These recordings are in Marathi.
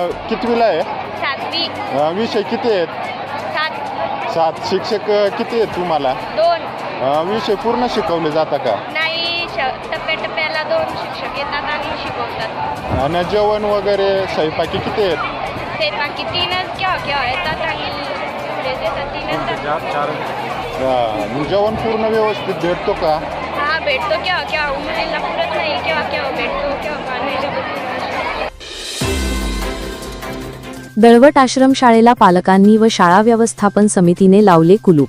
कितवीला आहे? सातवी. अ, विषय किती आहेत? सात. सात शिक्षक अ, किती आहेत तुम्हाला? दोन. अ, विषय पूर्ण शिकवले जाता का? नाही श टप्प्याटप्प्याला दोन शिक्षक येतात आणि शिकवतात. आणि जेवण वगैरे स्वयंपाकी किती आहेत? ते बाकी तीनच केव्हा केव्हा येतात आणि पुढे देतात तीनच अ, आणि जेवण पूर्ण व्यवस्थित भेटतो का? हा भेटतो केव्हा केव्हा उमरेला पुरत नाही केव्हा केव्हा भेटतो केव्हा का नाही दळवट आश्रमशाळेला पालकांनी व शाळा व्यवस्थापन समितीने लावले कुलूप.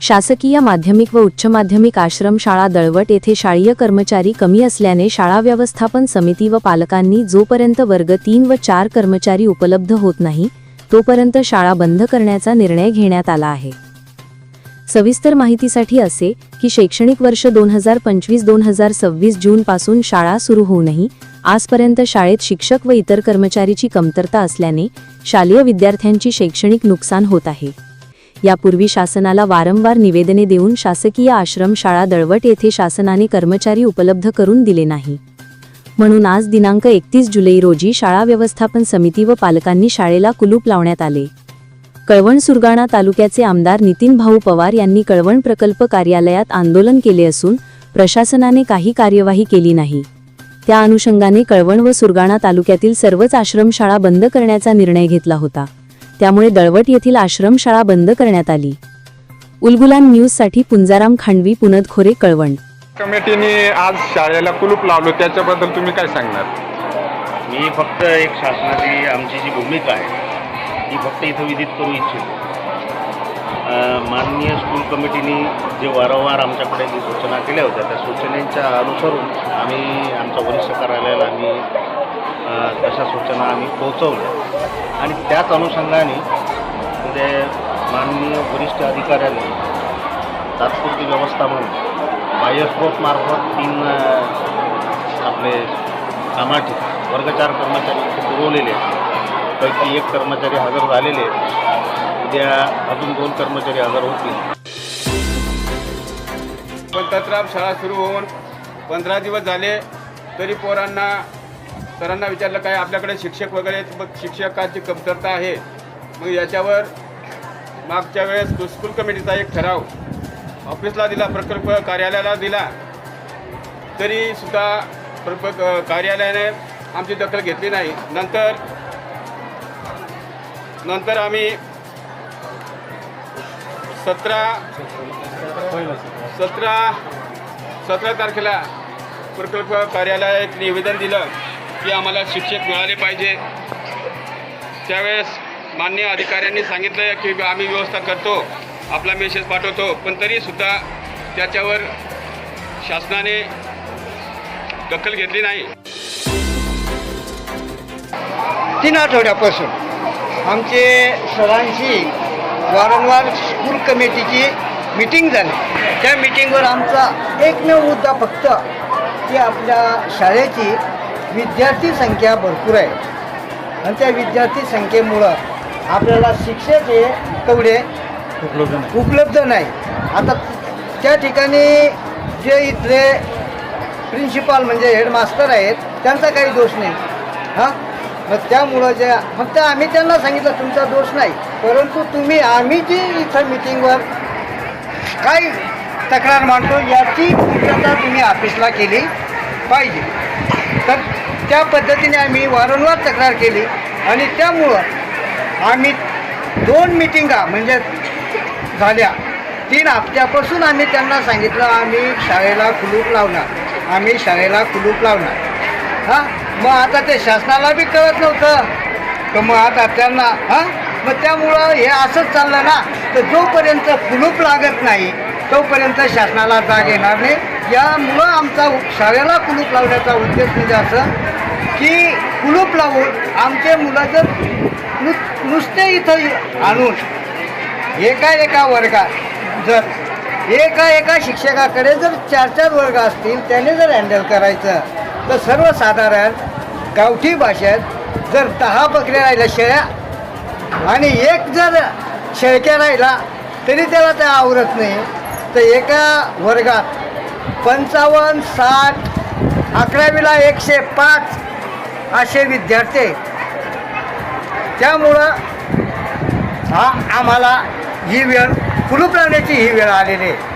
शासकीय माध्यमिक व उच्च माध्यमिक आश्रमशाळा दळवट येथे शाळीय कर्मचारी कमी असल्याने शाळा व्यवस्थापन समिती व पालकांनी जोपर्यंत वर्ग तीन व चार कर्मचारी उपलब्ध होत नाही तोपर्यंत शाळा बंद करण्याचा निर्णय घेण्यात आला आहे. सविस्तर माहितीसाठी असे की शैक्षणिक वर्ष दोन हजार पंचवीस दोन हजार सव्वीस जूनपासून शाळा सुरू होऊनही आजपर्यंत शाळेत शिक्षक व इतर कर्मचारीची कमतरता असल्याने शालेय विद्यार्थ्यांची शैक्षणिक नुकसान होत आहे. यापूर्वी शासनाला वारंवार निवेदने देऊन शासकीय आश्रमशाळा दळवट येथे शासनाने कर्मचारी उपलब्ध करून दिले नाही. म्हणून आज दिनांक एकतीस जुलै रोजी शाळा व्यवस्थापन समिती व पालकांनी शाळेला कुलूप लावण्यात आले. कळवण सुरगाणा तालुक्याचे आमदार नितीन भाऊ पवार यांनी कळवण प्रकल्प कार्यालयात आंदोलन केले असून प्रशासनाने काही कार्यवाही केली नाही. त्या अनुषंगाने कळवण व सुरगाणा तालुक्यातील सर्वच आश्रमशाळा बंद करण्याचा निर्णय घेतला होता. त्यामुळे दळवट येथील आश्रमशाळा बंद करण्यात आली. उलगुलान न्यूजसाठी पुंजाराम खांडवी पुनदखोरे कळवण. कमिटीने आज शाळेला कुलूप लावलं. त्याच्याबद्दल तुम्ही काय सांगणार? मी फक्त एक शासनाची आमची जी भूमिका आहे ती फक्त इथं विदित करू इच्छितो. माननीय स्कूल कमिटीने जे वारंवार आमच्याकडे जी सूचना केल्या होत्या त्या सूचनेच्या अनुसरून आम्ही आमच्या वरिष्ठ कार्यालयाला आम्ही तशा सूचना आम्ही पोहोचवल्या. आणि त्याच अनुषंगाने म्हणजे माननीय वरिष्ठ अधिकाऱ्यांनी तात्पुरती व्यवस्था म्हणून बाह्यस्रोतमार्फत तीन आपले कामाचे वर्ग चार कर्मचारी पुरवलेले पैकी एक कर्मचारी हजर झालेले उद्या अजून दोन कर्मचारी हजर होतील. पण शाळा सुरू होऊन पंधरा दिवस झाले तरी पोरांना सरांना विचारलं काय आपल्याकडे शिक्षक वगैरे मग शिक्षकाची कमतरता आहे. मग याच्यावर मागच्या वेळेस स्कूल कमिटीचा एक ठराव ऑफिसला दिला प्रकल्प कार्यालयाला दिला. तरीसुद्धा सुद्धा कार्यालयाने आमची दखल घेतली नाही. नंतर नंतर आम्ही सतरा सतरा सतरा तारखेला प्रकल्प कार्यालयात निवेदन दिलं की आम्हाला शिक्षक मिळाले पाहिजे. त्यावेळेस मान्य अधिकाऱ्यांनी सांगितलं की आम्ही व्यवस्था करतो आपला मेसेज पाठवतो पण तरीसुद्धा त्याच्यावर शासनाने दखल घेतली नाही. तीन आठवड्यापासून आमचे सरांशी वारंवार स्कूल कमिटीची मिटिंग झाली. त्या मिटिंगवर आमचा एकमेव मुद्दा फक्त की आपल्या शाळेची विद्यार्थी संख्या भरपूर आहे. आणि त्या विद्यार्थी संख्येमुळं आपल्याला शिक्षक हे तेवढे उपलब्ध नाही. आता त्या ठिकाणी जे इथले प्रिन्सिपाल म्हणजे हेडमास्टर आहेत त्यांचा काही दोष नाही. हां? मग त्यामुळं जे फक्त आम्ही त्यांना सांगितलं तुमचा दोष नाही. परंतु तुम्ही आम्ही जी इथं मिटिंगवर काय तक्रार मांडतो याची पूर्तता तुम्ही ऑफिसला केली पाहिजे. तर त्या पद्धतीने आम्ही वारंवार तक्रार केली आणि त्यामुळं आम्ही दोन मिटिंगा म्हणजे झाल्या. तीन हप्त्यापासून आम्ही त्यांना सांगितलं आम्ही शाळेला कुलूप लावणार. आम्ही शाळेला कुलूप लावणार. हां? मग आता ते शासनाला बी कळत नव्हतं. तर मग आता त्यांना हां? मग त्यामुळं हे असंच चाललं ना? तर जोपर्यंत कुलूप लागत नाही तोपर्यंत शासनाला जाग येणार नाही. यामुळं आमचा शाळेला कुलूप लावण्याचा उद्देश म्हणजे असं की कुलूप लावून आमचे मुलं जर नु नुसते इथं आणून एका एका वर्गात जर एका एका शिक्षकाकडे जर चार चार वर्ग असतील त्याने जर हँडल करायचं तर सर्वसाधारण गावठी भाषेत जर दहा बकऱ्या राहिल्या शेळ्या आणि एक जर शेळक्या राहिला तरी त्याला त्या आवरत नाही. तर एका वर्गात पंचावन्न साठ अकरावीला एकशे पाच असे विद्यार्थी त्यामुळं हा आम्हाला ही वेळ कुलूप लावण्याची ही वेळ आलेली आहे.